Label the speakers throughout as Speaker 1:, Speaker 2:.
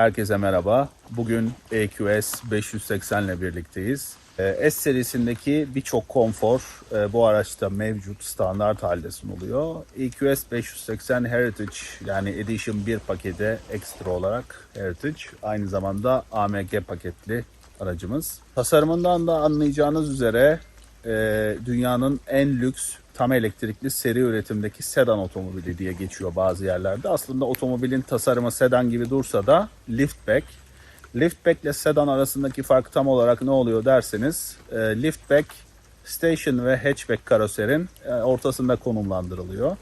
Speaker 1: Herkese merhaba. Bugün EQS 580 ile birlikteyiz. Ee, S serisindeki birçok konfor e, bu araçta mevcut standart halde sunuluyor. EQS 580 Heritage yani Edition 1 paketi ekstra olarak Heritage aynı zamanda AMG paketli aracımız. Tasarımından da anlayacağınız üzere e, dünyanın en lüks tam elektrikli seri üretimdeki sedan otomobili diye geçiyor bazı yerlerde. Aslında otomobilin tasarımı sedan gibi dursa da liftback. Liftback ile sedan arasındaki fark tam olarak ne oluyor derseniz e, liftback station ve hatchback karoserin e, ortasında konumlandırılıyor.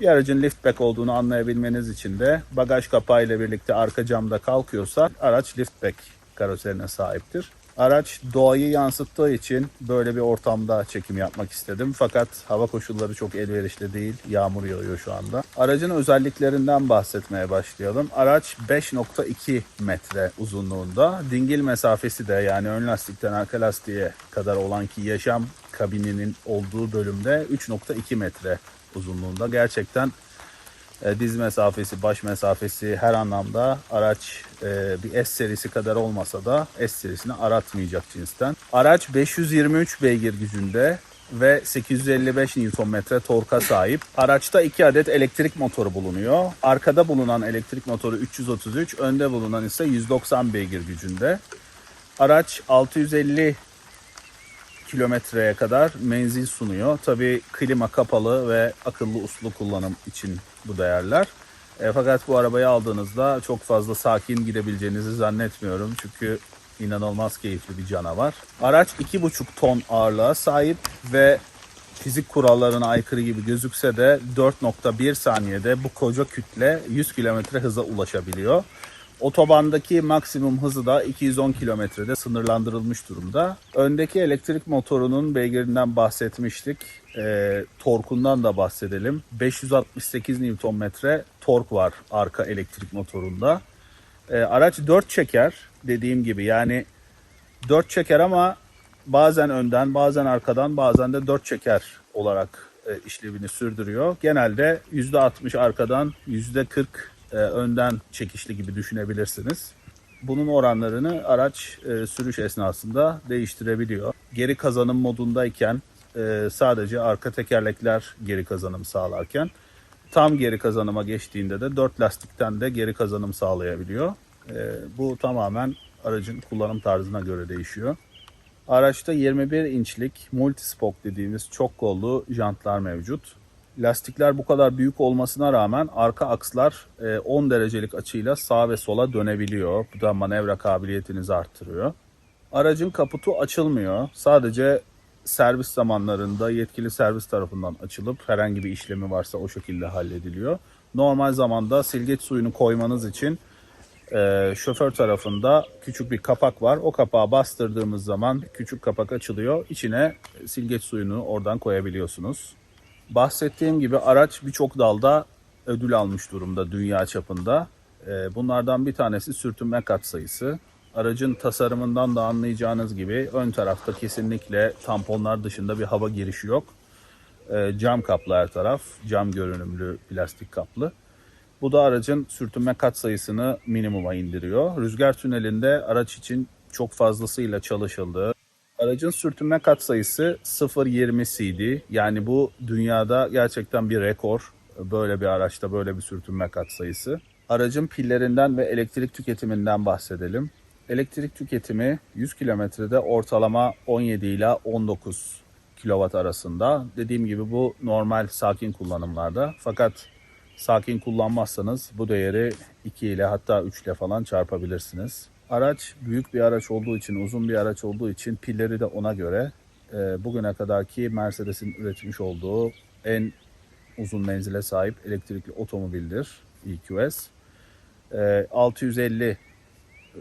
Speaker 1: Bir aracın liftback olduğunu anlayabilmeniz için de bagaj kapağı ile birlikte arka camda kalkıyorsa araç liftback karoserine sahiptir. Araç doğayı yansıttığı için böyle bir ortamda çekim yapmak istedim. Fakat hava koşulları çok elverişli değil. Yağmur yağıyor şu anda. Aracın özelliklerinden bahsetmeye başlayalım. Araç 5.2 metre uzunluğunda. Dingil mesafesi de yani ön lastikten arka lastiğe kadar olan ki yaşam kabininin olduğu bölümde 3.2 metre uzunluğunda. Gerçekten e, diz mesafesi, baş mesafesi her anlamda araç e, bir S serisi kadar olmasa da S serisini aratmayacak cinsten. Araç 523 beygir gücünde ve 855 Nm torka sahip. Araçta 2 adet elektrik motoru bulunuyor. Arkada bulunan elektrik motoru 333, önde bulunan ise 190 beygir gücünde. Araç 650 kilometreye kadar menzil sunuyor. Tabii klima kapalı ve akıllı uslu kullanım için bu değerler. E, fakat bu arabayı aldığınızda çok fazla sakin gidebileceğinizi zannetmiyorum. Çünkü inanılmaz keyifli bir canavar. Araç 2,5 ton ağırlığa sahip ve fizik kurallarına aykırı gibi gözükse de 4.1 saniyede bu koca kütle 100 km hıza ulaşabiliyor. Otobandaki maksimum hızı da 210 kilometrede sınırlandırılmış durumda. Öndeki elektrik motorunun beygirinden bahsetmiştik. E, torkundan da bahsedelim. 568 Nm tork var arka elektrik motorunda. E, araç 4 çeker dediğim gibi yani 4 çeker ama bazen önden bazen arkadan bazen de 4 çeker olarak e, işlevini sürdürüyor. Genelde %60 arkadan %40 e, önden çekişli gibi düşünebilirsiniz. Bunun oranlarını araç e, sürüş esnasında değiştirebiliyor. Geri kazanım modundayken e, sadece arka tekerlekler geri kazanım sağlarken tam geri kazanıma geçtiğinde de dört lastikten de geri kazanım sağlayabiliyor. E, bu tamamen aracın kullanım tarzına göre değişiyor. Araçta 21 inçlik multispoke dediğimiz çok kollu jantlar mevcut. Lastikler bu kadar büyük olmasına rağmen arka akslar e, 10 derecelik açıyla sağa ve sola dönebiliyor. Bu da manevra kabiliyetinizi arttırıyor. Aracın kaputu açılmıyor. Sadece servis zamanlarında yetkili servis tarafından açılıp herhangi bir işlemi varsa o şekilde hallediliyor. Normal zamanda silgeç suyunu koymanız için e, şoför tarafında küçük bir kapak var. O kapağı bastırdığımız zaman küçük kapak açılıyor. İçine silgeç suyunu oradan koyabiliyorsunuz. Bahsettiğim gibi araç birçok dalda ödül almış durumda dünya çapında. Ee, Bunlardan bir tanesi sürtünme katsayısı. Aracın tasarımından da anlayacağınız gibi ön tarafta kesinlikle tamponlar dışında bir hava girişi yok. Ee, Cam kaplı her taraf, cam görünümlü plastik kaplı. Bu da aracın sürtünme katsayısını minimuma indiriyor. Rüzgar tünelinde araç için çok fazlasıyla çalışıldı. Aracın sürtünme katsayısı 0.20 CD. Yani bu dünyada gerçekten bir rekor. Böyle bir araçta böyle bir sürtünme katsayısı. Aracın pillerinden ve elektrik tüketiminden bahsedelim. Elektrik tüketimi 100 kilometrede ortalama 17 ile 19 kW arasında. Dediğim gibi bu normal sakin kullanımlarda. Fakat sakin kullanmazsanız bu değeri 2 ile hatta 3 ile falan çarpabilirsiniz. Araç büyük bir araç olduğu için, uzun bir araç olduğu için pilleri de ona göre e, bugüne kadarki Mercedes'in üretmiş olduğu en uzun menzile sahip elektrikli otomobildir EQS. E, 650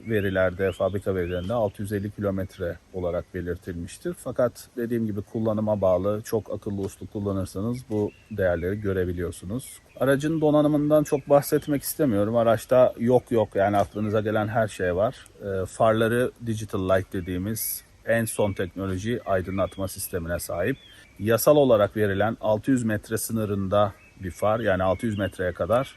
Speaker 1: verilerde, fabrika verilerinde 650 kilometre olarak belirtilmiştir. Fakat dediğim gibi kullanıma bağlı, çok akıllı uslu kullanırsanız bu değerleri görebiliyorsunuz. Aracın donanımından çok bahsetmek istemiyorum. Araçta yok yok yani aklınıza gelen her şey var. E, farları Digital Light dediğimiz en son teknoloji aydınlatma sistemine sahip. Yasal olarak verilen 600 metre sınırında bir far yani 600 metreye kadar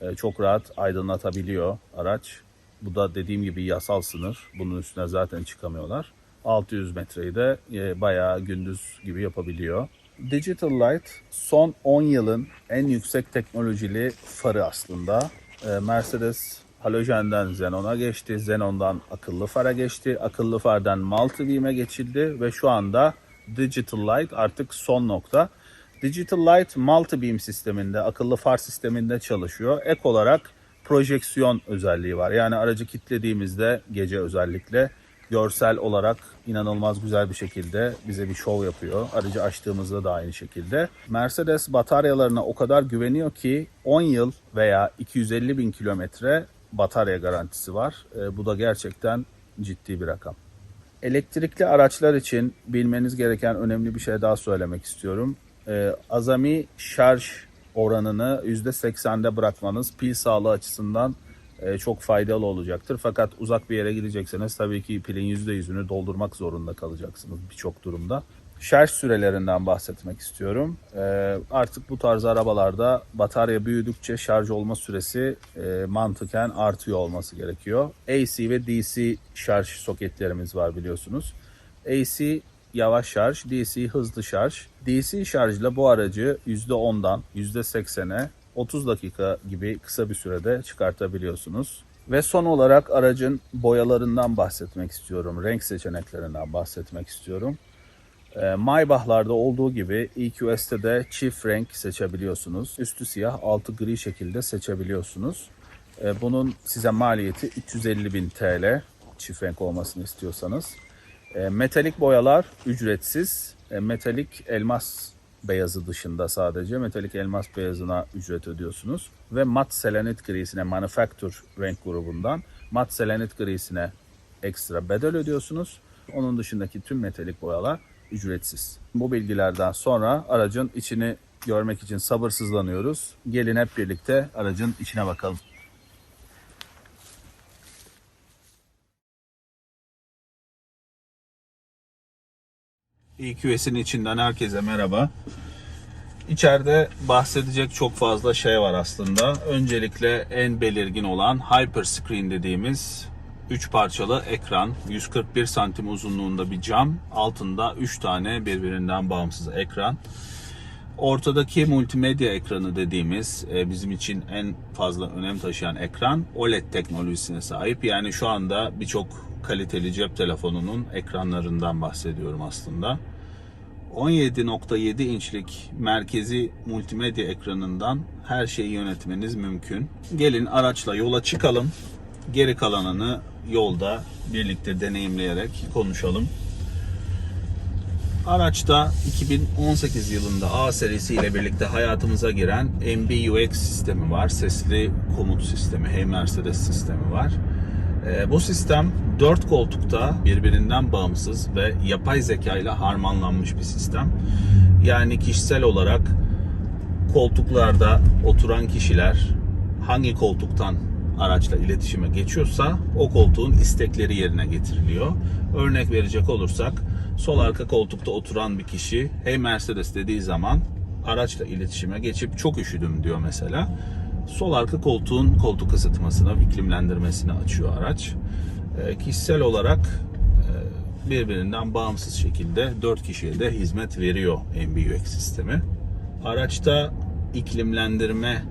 Speaker 1: e, çok rahat aydınlatabiliyor araç Bu da dediğim gibi yasal sınır. Bunun üstüne zaten çıkamıyorlar. 600 metreyi de e, bayağı gündüz gibi yapabiliyor. Digital Light son 10 yılın en yüksek teknolojili farı aslında. E, Mercedes halojenden Xenon'a geçti. Xenon'dan akıllı fara geçti. Akıllı fardan multi-beam'e geçildi ve şu anda Digital Light artık son nokta. Digital Light multi-beam sisteminde, akıllı far sisteminde çalışıyor. Ek olarak projeksiyon özelliği var. Yani aracı kilitlediğimizde gece özellikle görsel olarak inanılmaz güzel bir şekilde bize bir şov yapıyor. Aracı açtığımızda da aynı şekilde. Mercedes bataryalarına o kadar güveniyor ki 10 yıl veya 250 bin kilometre batarya garantisi var. E, bu da gerçekten ciddi bir rakam. Elektrikli araçlar için bilmeniz gereken önemli bir şey daha söylemek istiyorum. Ee, azami şarj oranını %80'de bırakmanız pil sağlığı açısından e, çok faydalı olacaktır. Fakat uzak bir yere gidecekseniz tabii ki pilin %100'ünü doldurmak zorunda kalacaksınız birçok durumda. Şarj sürelerinden bahsetmek istiyorum. Ee, artık bu tarz arabalarda batarya büyüdükçe şarj olma süresi e, mantıken artıyor olması gerekiyor. AC ve DC şarj soketlerimiz var biliyorsunuz. AC yavaş şarj, DC hızlı şarj. DC şarjla bu aracı %10'dan %80'e 30 dakika gibi kısa bir sürede çıkartabiliyorsunuz. Ve son olarak aracın boyalarından bahsetmek istiyorum. Renk seçeneklerinden bahsetmek istiyorum. E, Maybach'larda olduğu gibi EQS'te de çift renk seçebiliyorsunuz. Üstü siyah, altı gri şekilde seçebiliyorsunuz. E, bunun size maliyeti 350 bin TL çift renk olmasını istiyorsanız. E, metalik boyalar ücretsiz. E, metalik elmas beyazı dışında sadece metalik elmas beyazına ücret ödüyorsunuz. Ve mat selenit grisine manufacture renk grubundan mat selenit grisine ekstra bedel ödüyorsunuz. Onun dışındaki tüm metalik boyalar ücretsiz. Bu bilgilerden sonra aracın içini görmek için sabırsızlanıyoruz. Gelin hep birlikte aracın içine bakalım. EQS'in içinden herkese merhaba. İçeride bahsedecek çok fazla şey var aslında. Öncelikle en belirgin olan Hyperscreen dediğimiz 3 parçalı ekran. 141 santim uzunluğunda bir cam. Altında 3 tane birbirinden bağımsız ekran. Ortadaki multimedya ekranı dediğimiz e, bizim için en fazla önem taşıyan ekran OLED teknolojisine sahip. Yani şu anda birçok kaliteli cep telefonunun ekranlarından bahsediyorum aslında. 17.7 inçlik merkezi multimedya ekranından her şeyi yönetmeniz mümkün. Gelin araçla yola çıkalım. Geri kalanını yolda birlikte deneyimleyerek konuşalım. Araçta 2018 yılında A serisi ile birlikte hayatımıza giren MBUX sistemi var. Sesli komut sistemi, Hey Mercedes sistemi var. Ee, bu sistem 4 koltukta birbirinden bağımsız ve yapay zeka ile harmanlanmış bir sistem. Yani kişisel olarak koltuklarda oturan kişiler hangi koltuktan araçla iletişime geçiyorsa o koltuğun istekleri yerine getiriliyor. Örnek verecek olursak sol arka koltukta oturan bir kişi hey Mercedes dediği zaman araçla iletişime geçip çok üşüdüm diyor mesela. Sol arka koltuğun koltuk ısıtmasını, iklimlendirmesini açıyor araç. E, kişisel olarak e, birbirinden bağımsız şekilde 4 kişiye de hizmet veriyor MBUX sistemi. Araçta iklimlendirme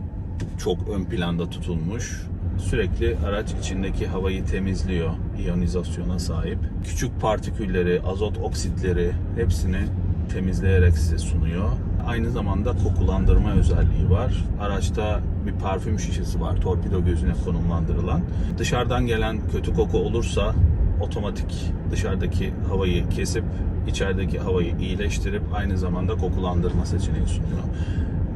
Speaker 1: çok ön planda tutulmuş. Sürekli araç içindeki havayı temizliyor, iyonizasyona sahip. Küçük partikülleri, azot oksitleri hepsini temizleyerek size sunuyor. Aynı zamanda kokulandırma özelliği var. Araçta bir parfüm şişesi var torpido gözüne konumlandırılan. Dışarıdan gelen kötü koku olursa otomatik dışarıdaki havayı kesip içerideki havayı iyileştirip aynı zamanda kokulandırma seçeneği sunuyor.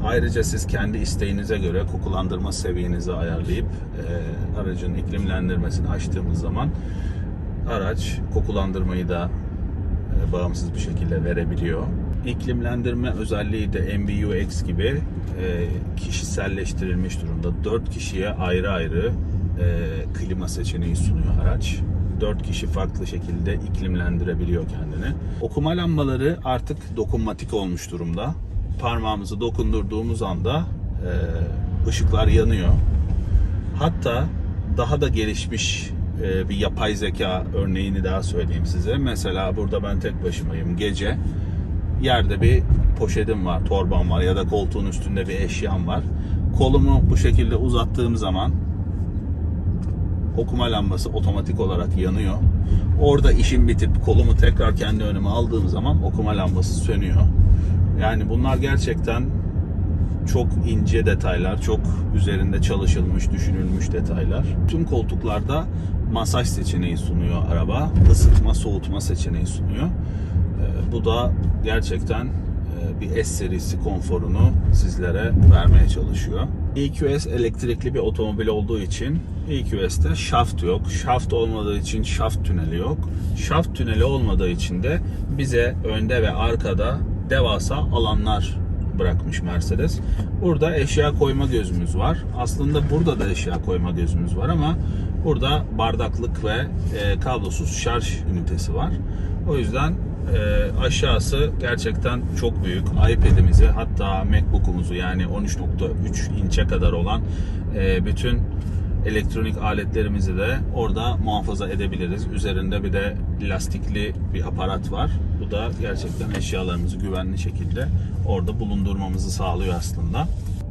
Speaker 1: Ayrıca siz kendi isteğinize göre kokulandırma seviyenizi ayarlayıp e, aracın iklimlendirmesini açtığımız zaman araç kokulandırmayı da bağımsız bir şekilde verebiliyor. İklimlendirme özelliği de MBUX gibi e, kişiselleştirilmiş durumda. 4 kişiye ayrı ayrı e, klima seçeneği sunuyor araç. 4 kişi farklı şekilde iklimlendirebiliyor kendini. Okuma lambaları artık dokunmatik olmuş durumda. Parmağımızı dokundurduğumuz anda e, ışıklar yanıyor. Hatta daha da gelişmiş e, bir yapay zeka örneğini daha söyleyeyim size. Mesela burada ben tek başımayım gece. Yerde bir poşetim var, torbam var ya da koltuğun üstünde bir eşyam var. Kolumu bu şekilde uzattığım zaman okuma lambası otomatik olarak yanıyor. Orada işim bitip kolumu tekrar kendi önüme aldığım zaman okuma lambası sönüyor. Yani bunlar gerçekten çok ince detaylar, çok üzerinde çalışılmış, düşünülmüş detaylar. Tüm koltuklarda masaj seçeneği sunuyor araba. Isıtma, soğutma seçeneği sunuyor. Ee, Bu da gerçekten e, bir S serisi konforunu sizlere vermeye çalışıyor. EQS elektrikli bir otomobil olduğu için EQS'te şaft yok. Şaft olmadığı için şaft tüneli yok. Şaft tüneli olmadığı için de bize önde ve arkada devasa alanlar bırakmış Mercedes. Burada eşya koyma gözümüz var. Aslında burada da eşya koyma gözümüz var ama burada bardaklık ve e, kablosuz şarj ünitesi var. O yüzden e, aşağısı gerçekten çok büyük. iPad'imizi hatta MacBook'umuzu yani 13.3 inçe kadar olan e, bütün elektronik aletlerimizi de orada muhafaza edebiliriz. Üzerinde bir de lastikli bir aparat var. Bu da gerçekten eşyalarımızı güvenli şekilde orada bulundurmamızı sağlıyor aslında.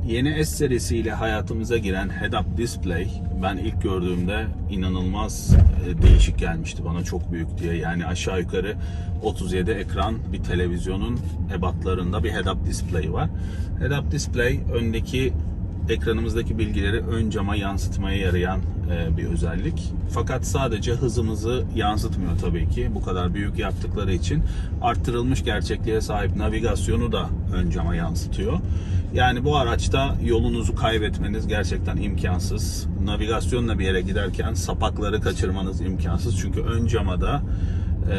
Speaker 1: Yeni S serisiyle hayatımıza giren head-up display ben ilk gördüğümde inanılmaz e, değişik gelmişti bana çok büyük diye. Yani aşağı yukarı 37 ekran bir televizyonun ebatlarında bir head-up display var. Head-up display öndeki ekranımızdaki bilgileri ön cama yansıtmaya yarayan e, bir özellik. Fakat sadece hızımızı yansıtmıyor tabii ki. Bu kadar büyük yaptıkları için arttırılmış gerçekliğe sahip navigasyonu da ön cama yansıtıyor. Yani bu araçta yolunuzu kaybetmeniz gerçekten imkansız. Navigasyonla bir yere giderken sapakları kaçırmanız imkansız. Çünkü ön cama da e,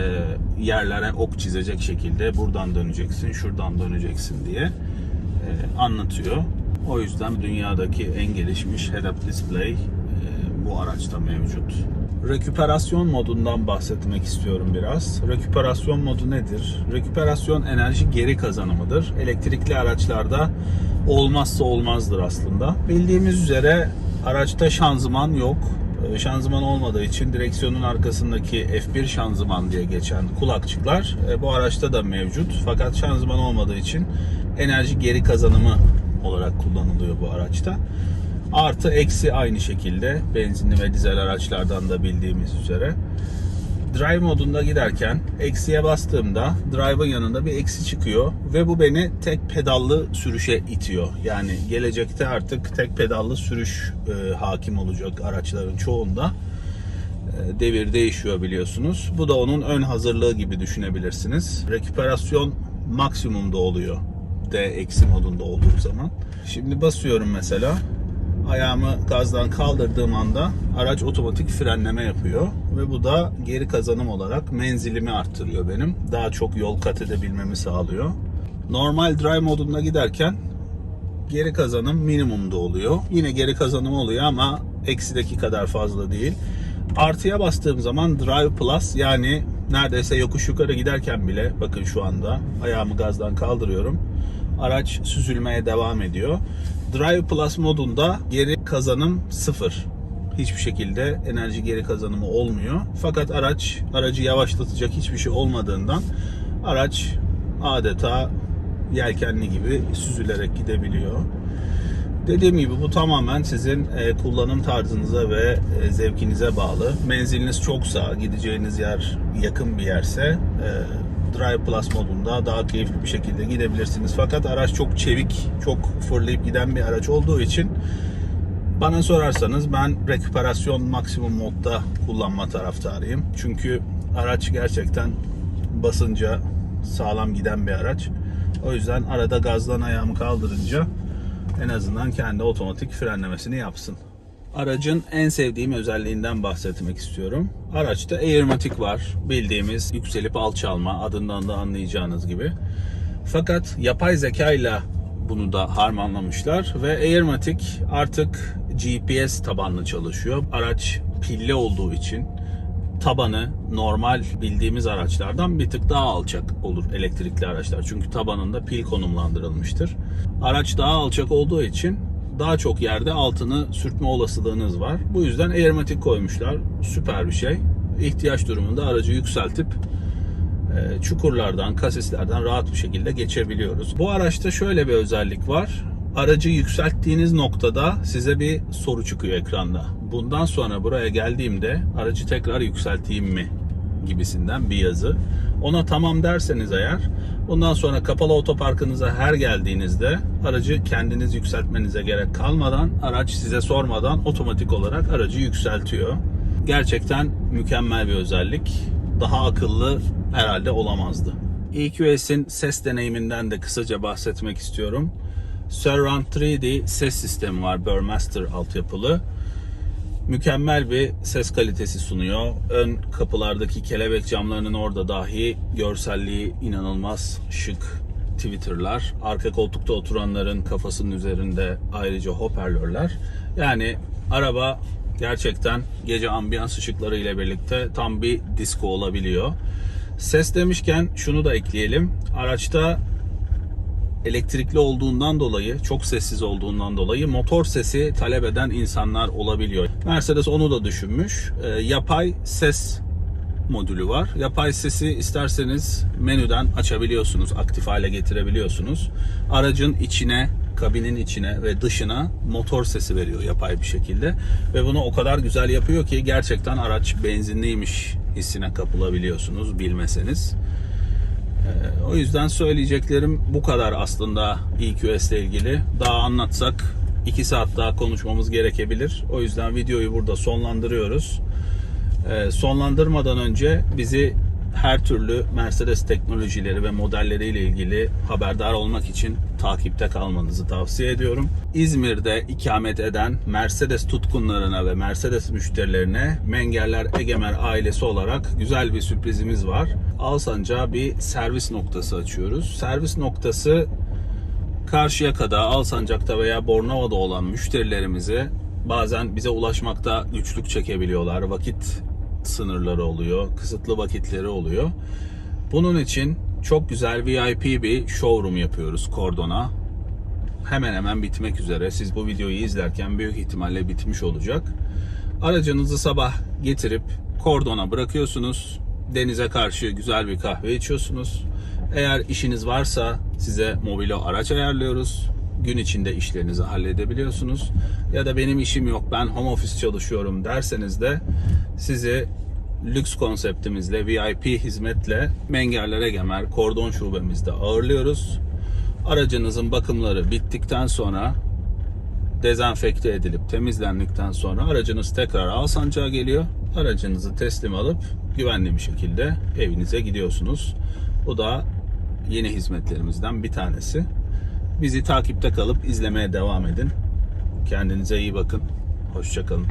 Speaker 1: yerlere ok çizecek şekilde buradan döneceksin, şuradan döneceksin diye e, anlatıyor. O yüzden dünyadaki en gelişmiş head-up display e, bu araçta mevcut. Reküperasyon modundan bahsetmek istiyorum biraz. Reküperasyon modu nedir? Reküperasyon enerji geri kazanımıdır. Elektrikli araçlarda olmazsa olmazdır aslında. Bildiğimiz üzere araçta şanzıman yok. E, Şanzıman olmadığı için direksiyonun arkasındaki F1 şanzıman diye geçen kulakçıklar e, bu araçta da mevcut. Fakat şanzıman olmadığı için enerji geri kazanımı olarak kullanılıyor bu araçta. Artı eksi aynı şekilde benzinli ve dizel araçlardan da bildiğimiz üzere. Drive modunda giderken eksiye bastığımda drive'ın yanında bir eksi çıkıyor ve bu beni tek pedallı sürüşe itiyor. Yani gelecekte artık tek pedallı sürüş e, hakim olacak araçların çoğunda. E, devir değişiyor biliyorsunuz. Bu da onun ön hazırlığı gibi düşünebilirsiniz. Reküperasyon maksimumda oluyor. D eksi modunda olduğu zaman. Şimdi basıyorum mesela. Ayağımı gazdan kaldırdığım anda araç otomatik frenleme yapıyor ve bu da geri kazanım olarak menzilimi arttırıyor benim. Daha çok yol kat edebilmemi sağlıyor. Normal drive modunda giderken geri kazanım minimumda oluyor. Yine geri kazanım oluyor ama eksideki kadar fazla değil. Artıya bastığım zaman Drive Plus yani neredeyse yokuş yukarı giderken bile bakın şu anda ayağımı gazdan kaldırıyorum. Araç süzülmeye devam ediyor. Drive Plus modunda geri kazanım sıfır. Hiçbir şekilde enerji geri kazanımı olmuyor. Fakat araç aracı yavaşlatacak hiçbir şey olmadığından araç adeta yelkenli gibi süzülerek gidebiliyor. Dediğim gibi bu tamamen sizin e, kullanım tarzınıza ve e, zevkinize bağlı. Menziliniz çoksa, gideceğiniz yer yakın bir yerse e, Drive Plus modunda daha keyifli bir şekilde gidebilirsiniz. Fakat araç çok çevik, çok fırlayıp giden bir araç olduğu için bana sorarsanız ben reküperasyon maksimum modda kullanma taraftarıyım. Çünkü araç gerçekten basınca sağlam giden bir araç. O yüzden arada gazdan ayağımı kaldırınca en azından kendi otomatik frenlemesini yapsın. Aracın en sevdiğim özelliğinden bahsetmek istiyorum. Araçta Airmatic var. Bildiğimiz yükselip alçalma adından da anlayacağınız gibi. Fakat yapay zeka ile bunu da harmanlamışlar ve Airmatic artık GPS tabanlı çalışıyor. Araç pilli olduğu için tabanı normal bildiğimiz araçlardan bir tık daha alçak olur elektrikli araçlar. Çünkü tabanında pil konumlandırılmıştır. Araç daha alçak olduğu için daha çok yerde altını sürtme olasılığınız var. Bu yüzden airmatik koymuşlar. Süper bir şey. İhtiyaç durumunda aracı yükseltip e, çukurlardan, kasislerden rahat bir şekilde geçebiliyoruz. Bu araçta şöyle bir özellik var. Aracı yükselttiğiniz noktada size bir soru çıkıyor ekranda. Bundan sonra buraya geldiğimde aracı tekrar yükselteyim mi gibisinden bir yazı. Ona tamam derseniz eğer bundan sonra kapalı otoparkınıza her geldiğinizde aracı kendiniz yükseltmenize gerek kalmadan araç size sormadan otomatik olarak aracı yükseltiyor. Gerçekten mükemmel bir özellik. Daha akıllı herhalde olamazdı. EQS'in ses deneyiminden de kısaca bahsetmek istiyorum. Surround 3D ses sistemi var Burmester altyapılı mükemmel bir ses kalitesi sunuyor. Ön kapılardaki kelebek camlarının orada dahi görselliği inanılmaz şık Twitter'lar. Arka koltukta oturanların kafasının üzerinde ayrıca hoparlörler. Yani araba gerçekten gece ambiyans ışıkları ile birlikte tam bir disco olabiliyor. Ses demişken şunu da ekleyelim. Araçta elektrikli olduğundan dolayı, çok sessiz olduğundan dolayı motor sesi talep eden insanlar olabiliyor. Mercedes onu da düşünmüş. E, yapay ses modülü var. Yapay sesi isterseniz menüden açabiliyorsunuz, aktif hale getirebiliyorsunuz. Aracın içine, kabinin içine ve dışına motor sesi veriyor yapay bir şekilde. Ve bunu o kadar güzel yapıyor ki gerçekten araç benzinliymiş hissine kapılabiliyorsunuz bilmeseniz. Ee, O yüzden söyleyeceklerim bu kadar aslında EQS ile ilgili. Daha anlatsak 2 saat daha konuşmamız gerekebilir. O yüzden videoyu burada sonlandırıyoruz. Ee, Sonlandırmadan önce bizi her türlü Mercedes teknolojileri ve modelleriyle ilgili haberdar olmak için takipte kalmanızı tavsiye ediyorum. İzmir'de ikamet eden Mercedes tutkunlarına ve Mercedes müşterilerine Mengerler Egemer ailesi olarak güzel bir sürprizimiz var. Alsancak'a bir servis noktası açıyoruz. Servis noktası Karşıyaka'da, Alsancak'ta veya Bornova'da olan müşterilerimizi bazen bize ulaşmakta güçlük çekebiliyorlar. Vakit sınırları oluyor, kısıtlı vakitleri oluyor. Bunun için çok güzel VIP bir showroom yapıyoruz Kordon'a. Hemen hemen bitmek üzere. Siz bu videoyu izlerken büyük ihtimalle bitmiş olacak. Aracınızı sabah getirip Kordon'a bırakıyorsunuz. Denize karşı güzel bir kahve içiyorsunuz. Eğer işiniz varsa size mobilo araç ayarlıyoruz. Gün içinde işlerinizi halledebiliyorsunuz. Ya da benim işim yok ben home office çalışıyorum derseniz de sizi lüks konseptimizle VIP hizmetle Mengerler Egemer Kordon şubemizde ağırlıyoruz. Aracınızın bakımları bittikten sonra dezenfekte edilip temizlendikten sonra aracınız tekrar Alsancak'a geliyor. Aracınızı teslim alıp güvenli bir şekilde evinize gidiyorsunuz. Bu da yeni hizmetlerimizden bir tanesi. Bizi takipte kalıp izlemeye devam edin. Kendinize iyi bakın. Hoşçakalın.